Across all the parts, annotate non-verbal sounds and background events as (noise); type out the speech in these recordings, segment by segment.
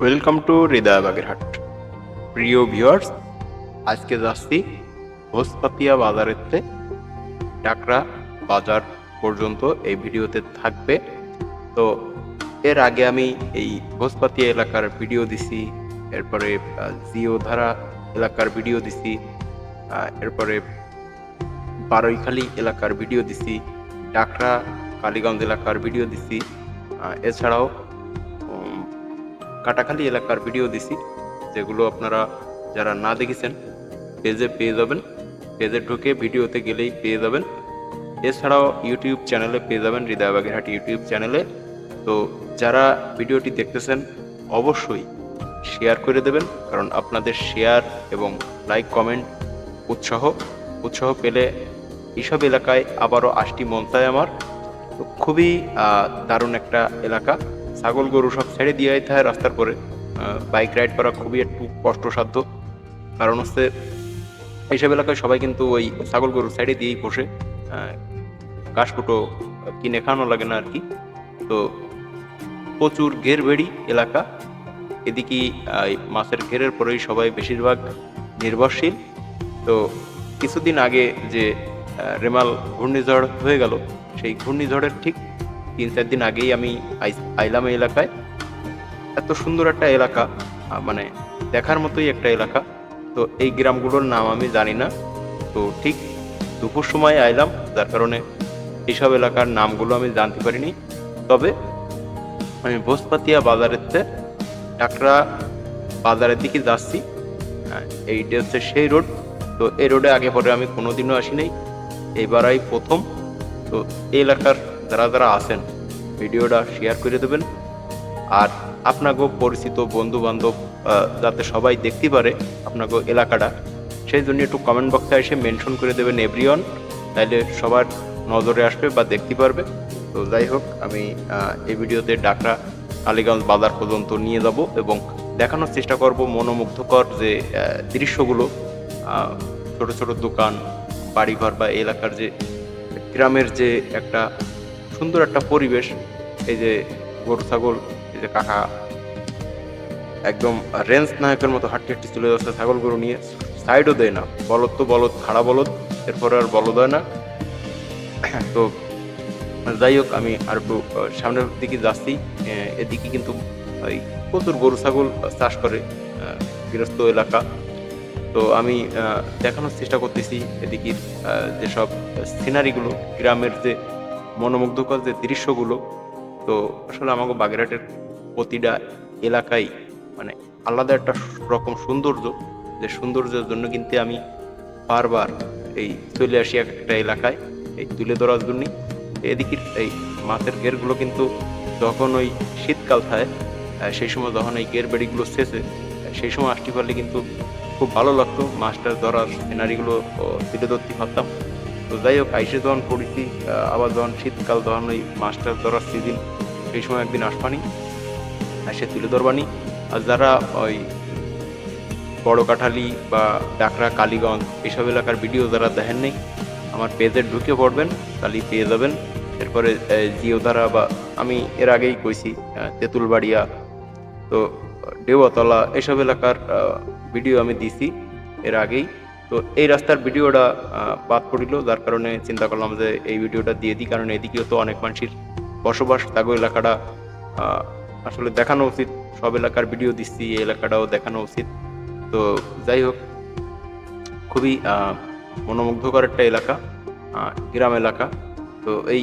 Welcome to হৃদয় বাগেরহাট প্রিয় viewers আজকে যাচ্ছি ভোজপাতিয়া বাজারেতে। টাকরা বাজার পর্যন্ত এই ভিডিওতে থাকবে। তো এর আগে আমি এই ভোজপাতিয়া এলাকার ভিডিও দিছি এরপরে আহ, জিওধারা এলাকার ভিডিও দিছি এরপরে বারৈখালী এলাকার ভিডিও দিছি ডাকরা কালীগঞ্জ এলাকার ভিডিও দিছি এছাড়াও কাটাখালী এলাকার ভিডিও দিছি, যেগুলো আপনারা যারা না দেখেছেন পেজে পেয়ে যাবেন। পেজে ঢুকে ভিডিওতে গেলেই পেয়ে যাবেন। এছাড়াও ইউটিউব চ্যানেলে পেয়ে যাবেন, হৃদয় বাগেরহাট ইউটিউব চ্যানেলে তো যারা ভিডিওটি দেখতেছেন, অবশ্যই শেয়ার করে দেবেন, কারণ আপনাদের শেয়ার এবং লাইক কমেন্ট উৎসাহ উৎসাহ পেলে এইসব এলাকায় আবারও আসটি মন আমার। তো খুবই দারুণ একটা এলাকা। ছাগল গরু সব ছেড়ে দিয়ে যেতে হয় রাস্তার পরে। বাইক রাইড করা খুবই একটু কষ্টসাধ্য। কারণ হচ্ছে এইসব এলাকায় সবাই কিন্তু ওই ছাগল গরু সাইডে দিয়েই বসে ঘাস কুটো কিনে খাওয়ানো লাগে না আর কি। তো প্রচুর ঘের বেড়ি এলাকা। এদিকে মাছের ঘেরের পরেই সবাই বেশিরভাগ নির্ভরশীল। তো কিছুদিন আগে যে রেমাল ঘূর্ণিঝড় হয়ে গেল, সেই ঘূর্ণিঝড়ের ঠিক তিন চার দিন আগেই আমি আইলাম এই এলাকায়। এত সুন্দর একটা এলাকা মানে দেখার মতোই একটা এলাকা। তো এই গ্রামগুলোর নাম আমি জানি না। তো ঠিক দুপুর সময় আইলাম, যার কারণে এইসব এলাকার নামগুলো আমি জানতে পারিনি। তবে আমি ভোজপাতিয়া বাজারেতে টাকরা বাজারের দিকে যাচ্ছি। এইটা হচ্ছে সেই রোড। তো এই রোডে আগে পরে আমি কোনোদিনও আসি নাই এইবারাই প্রথম। তো এই এলাকার যারা যারা আছেন, ভিডিওটা শেয়ার করে দেবেন। আর আপনাকেও পরিচিত বন্ধু বান্ধব যাতে সবাই দেখতে পারে আপনাকে এলাকাটা। সেই জন্য একটু কমেন্ট বক্সে এসে মেনশন করে দেবেন এভরিওয়ান তাইলে সবার নজরে আসবে বা দেখতে পারবে। তো যাই হোক, আমি এই ভিডিওতে ডাকরা আলিগঞ্জ বাজার পর্যন্ত নিয়ে যাব এবং দেখানোর চেষ্টা করব মনোমুগ্ধকর যে দৃশ্যগুলো ছোট ছোট দোকান, বাড়িঘর বা এলাকার যে, গ্রামের যে একটা সুন্দর একটা পরিবেশ। এই যে গরু, ছাগল, এই যে কাকা। একদম রেঞ্জ নায়কের মতো হাঁটতে হাঁটতে চলে যাচ্ছে ছাগল গরু নিয়ে। সাইডও দেয় না। বলদ তো বলদ, খাড়া বলদ। এরপরে আর বলদ হয় না। (clears throat) তো যাই হোক, আমি আর একটু সামনের দিকে যাচ্ছি। এদিকে কিন্তু ওই প্রচুর গরু, ছাগল চাষ করে গৃহস্থ এলাকা। তো আমি দেখানোর চেষ্টা করতেছি এদিকে যেসব সিনারিগুলো গ্রামের যে মনোমুগ্ধকর যে দৃশ্যগুলো, তো আসলে আমাকে বাগেরহাটের প্রতিটা এলাকায় মানে আলাদা একটা রকম সৌন্দর্য, যে সৌন্দর্যের জন্য কিন্তু আমি বারবার এই চলে আসি এক, একটা এলাকায়, এই তুলে ধরার জন্যই এদিকে এই মাছের গেরগুলো কিন্তু যখন ওই শীতকাল থাকে সেই সময় যখন এই গের বেড়িগুলো শেষে সেই সময় আসতে পারলে কিন্তু খুব ভালো লাগতো। মাছটার ধরার সিনারিগুলো তুলে ধরতে পারতাম। তো যাই হোক, আইসে যখন পড়েছি আবার যখন শীতকাল তখন ওই মাছটার ধরার সিজন সেই সময় একদিন আসবানি এসে তুলে ধরবানি। আর যারা ওই বড় কাঠালি বা ডাকরা, কালীগঞ্জ, এসব এলাকার ভিডিও যারা দেখেন নেই, আমার পেজে ঢুকে পড়বেন, তাহলেই পেয়ে যাবেন। এরপরে জিও জিওধারা বা আমি এর আগেই কইছি তেঁতুলবাড়িয়া, তো ডেওয়াতলা এসব এলাকার ভিডিও আমি দিছি এর আগেই। তো এই রাস্তার ভিডিওটা বাদ পড়িল। যার কারণে চিন্তা করলাম যে এই ভিডিওটা দিয়ে দিই, কারণ এদিকেও তো অনেক মানুষের বসবাস থাকো এলাকাটা আসলে দেখানো উচিত। সব এলাকার ভিডিও দিচ্ছি, এই এলাকাটাও দেখানো উচিত। তো যাই হোক, খুবই মনোমুগ্ধকর একটা এলাকা গ্রাম এলাকা। তো এই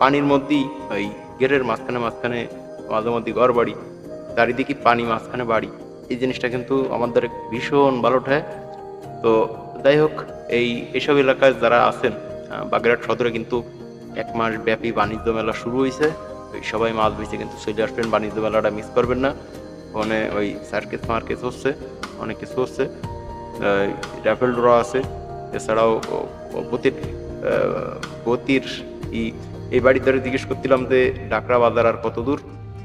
পানির মধ্যেই ওই গেরের মাঝখানে মাঝখানে মাঝে মধ্যে ঘর বাড়ি চারিদিকে পানি, মাঝখানে বাড়ি, এই জিনিসটা কিন্তু আমাদের ভীষণ ভালো ঠায় তো যাই হোক, এই এসব এলাকায় যারা আছেন বাগেরহাট সদরে কিন্তু এক মাস ব্যাপী বাণিজ্য মেলা শুরু হয়েছে সবাই মাছ বেচে কিন্তু চলে আসবেন, বাণিজ্য মেলাটা মিস করবেন না। ওখানে ওই সার্কেস মার্কেস হচ্ছে, অনেক কিছু হচ্ছে। র্যাফেল ড্র আছে, এছাড়াও ও গতির ই, এই বাড়ি ধরে জিজ্ঞেস করছিলাম যে ডাকরা বাজার আর কত দূর?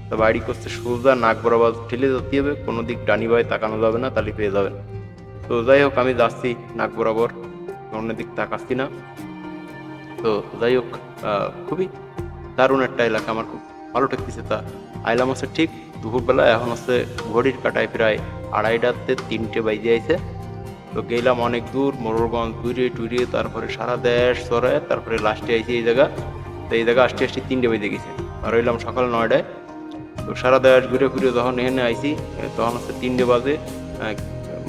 তো বাড়ি করছে সোজা নাক বরাবর ঠেলে যেতে হবে, কোনো দিক ডানি বাই তাকানো যাবে না, তাহলে পেয়ে যাবেন। তো যাই হোক আমি যাচ্ছি নাক বরাবর। অন্য দিক তাকাচ্ছি না। তো যাই হোক খুবই দারুণ একটা এলাকা আমার খুব ভালো ঠেকতেছে তা। আইলাম হচ্ছে ঠিক দুপুরবেলা, এখন হচ্ছে ঘড়ির কাটায় প্রায় আড়াইটাতে তিনটে বাইজে আইছে। তো গেলাম অনেক দূর মোররগঞ্জ ঘুরে টুরিয়ে তারপরে সারা দেশ চড়ায় তারপরে লাস্টে আইছি এই জায়গা। তো এই জায়গা আসতে আসতে তিনটে বেজে গেছে। আর হইলাম সকাল নয়টায়। তো সারা দেশ ঘুরে ঘুরে যখন এখানে আইছি, তখন হচ্ছে তিনটে বাজে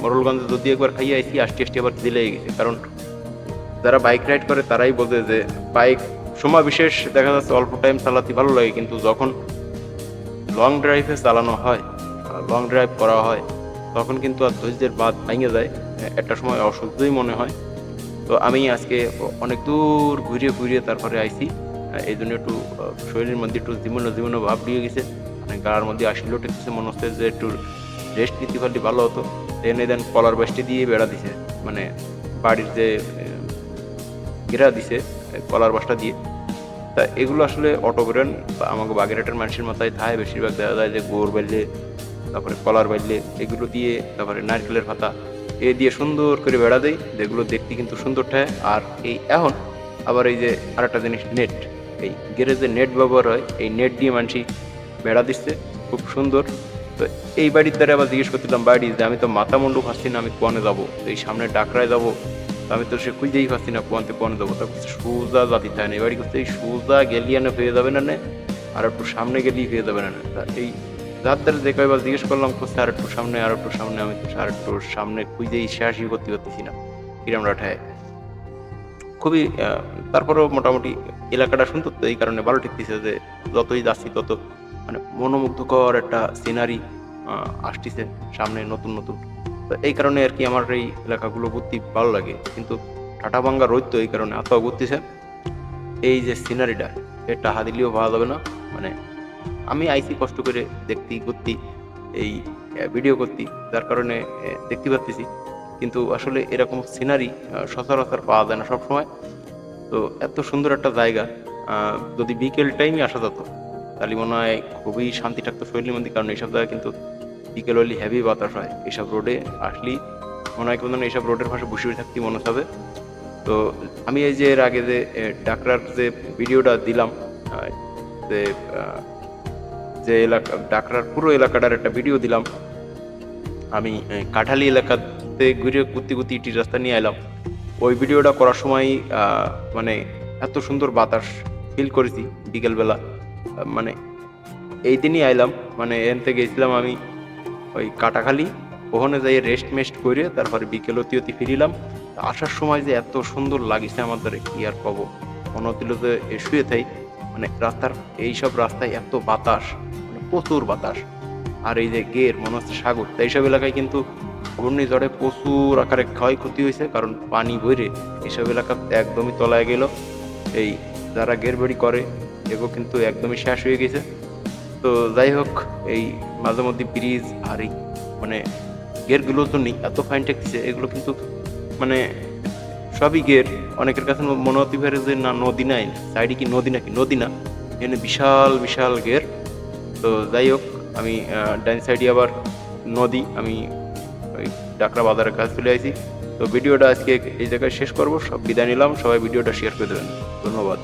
মোরলগঞ্জে যদি একবার খাইয়ে আইছি আসতে আসতে আবার দিলে গেছে। কারণ যারা বাইক রাইড করে, তারাই বোঝে যে বাইক সময় বিশেষ দেখা যাচ্ছে অল্প টাইম চালাতে ভালো লাগে, কিন্তু যখন লং ড্রাইভে চালানো হয় লং ড্রাইভ করা হয়, তখন কিন্তু আর ধৈর্যের বাদ ভেঙে যায়। একটা সময় অসহ্যই মনে হয়। তো আমি আজকে অনেক দূর ঘুরিয়ে ঘুরিয়ে তারপরে আইছি। এই জন্য একটু শরীরের মধ্যে একটু জীবন জীবন ভাব দিয়ে গেছে। মানে গাড়ার মধ্যে আসলেও ঠেকতেছে মনে হচ্ছে যে একটু রেস্ট নিতে পারলে ভালো হতো। এনে দেন কলার বাসটি দিয়ে বেড়া দিছে। মানে বাড়ির যে ঘেরা দিছে কলার বাসটা দিয়ে। তা এগুলো আসলে অটো বা আমাকে বাগেরহাটের মানুষের মাথায় থায় বেশিরভাগ। দেখা যায় যে গোর বাইলে তারপরে কলার বাইলে এগুলো দিয়ে, তারপরে নারকেলের পাতা, এ দিয়ে সুন্দর করে বেড়া দেয়। যেগুলো দেখতে কিন্তু সুন্দর ঠায়। আর এই এখন আবার এই যে আরেকটা জিনিস নেট এই গেরে যে নেট ব্যবহার হয়, এই নেট দিয়ে মানুষই বেড়া দিচ্ছে। খুব সুন্দর। তো এই বাড়ির দ্বারা আবার জিজ্ঞেস করছিলাম, বাড়ি যে আমি তো মাথা মুন্ডু খাচ্ছি না, আমি কোয়ানে যাব? তো এই সামনে ডাকরায় যাব। আমি তো সে খুঁজেই পাচ্ছি না, কোয়ান্তে কোয়ানে যাব? তা সোজা জাতি থাকে না? এই বাড়ি করতে এই সোজা গেলিয়ানে হয়ে যাবে না আর একটু সামনে গেলেই হয়ে যাবে না। তা এই যার দ্বারা কয়বার জিজ্ঞেস করলাম করছে আর একটু সামনে, আর একটু সামনে। আমি আর একটু সামনে খুঁজেই শেষই করতে করতেছি না, কিরাম রাঠায়? খুবই তারপরেও মোটামুটি এলাকাটা সুন্দর তো এই কারণে ভালো ঠেকতেছে যে যতই যাচ্ছি তত মানে মনোমুগ্ধকর একটা সিনারি আসতেছে সামনে নতুন নতুন। তো এই কারণে আর কি আমার এই এলাকাগুলো ঘুরতে ভালো লাগে। কিন্তু টাটা ভাঙ্গা রোদ তো এই কারণে এত ঘুরতেছে। এই যে সিনারিটা এটা টাহা দিলেও ভালো যাবে না। মানে আমি আইসি কষ্ট করে দেখতে, ঘুরতি, এই ভিডিও করতি। যার কারণে দেখতে পাচ্ছি কিন্তু আসলে এরকম সিনারি সচরাচর পাওয়া যায় না সবসময়। তো এত সুন্দর একটা জায়গা যদি বিকেল টাইমে আসা যেত, তাহলে মনে হয় খুবই শান্তি থাকতো শরীরের মধ্যে, কারণ এইসব জায়গায় কিন্তু বিকেল হলে হেভি বাতাস হয়। এইসব রোডে আসলেই মনে হয় কেমন এইসব রোডের পাশে বসে বসে থাকতে মনে হবে। তো আমি এই যে এর আগে যে ডাকরার যে ভিডিওটা দিলাম যে যে এলাকা, ডাকরার পুরো এলাকাটার একটা ভিডিও দিলাম। আমি কাঠালি কাঠালি এলাকাতে ঘুরে ঘুরতে ঘুরতে ইটি রাস্তা নিয়ে এলাম। ওই ভিডিওটা করার সময় মানে এত সুন্দর বাতাস ফিল করেছি বিকেলবেলা। মানে এই দিনই আইলাম মানে এখান থেকে গেছিলাম আমি ওই কাটাখালি। ওখানে যাই রেস্ট মেস্ট করে তারপরে বিকেল অতি অতি ফিরিলাম আসার সময় যে এত সুন্দর লাগিছে আমাদের, কি আর কব? মনে হচ্ছিল শুয়ে থাই। মানে রাস্তার এইসব রাস্তায় এত বাতাস মানে প্রচুর বাতাস। আর এই যে গের, মনে হচ্ছে সাগর, তো এইসব এলাকায় কিন্তু ঘূর্ণিঝড়ে প্রচুর আকারে ক্ষয়ক্ষতি হয়েছে, কারণ পানি বইরে এসব এলাকা একদমই তলায় গেল। এই যারা গের বাড়ি করে এগুলো কিন্তু একদমই শেষ হয়ে গেছে। তো যাই হোক, এই মাঝে মধ্যে ব্রিজ আর এই মানে গেরগুলোর জন্যই এত ফাইন ঠেকছে এগুলো কিন্তু মানে সবই গের। অনেকের কাছে মনে হতে পারে যে না, নদী নাই, সাইডে কি নদী নাকি? নদী না, এখানে বিশাল বিশাল গের। তো যাই হোক, আমি ডাইন সাইডে আবার নদী, আমি ডাকরা বাজারের কাছে চলে আসি তো ভিডিওটা আজকে এই জায়গায় শেষ করব। সব বিদায় নিলাম। সবাই ভিডিওটা শেয়ার করে দেবেন। ধন্যবাদ।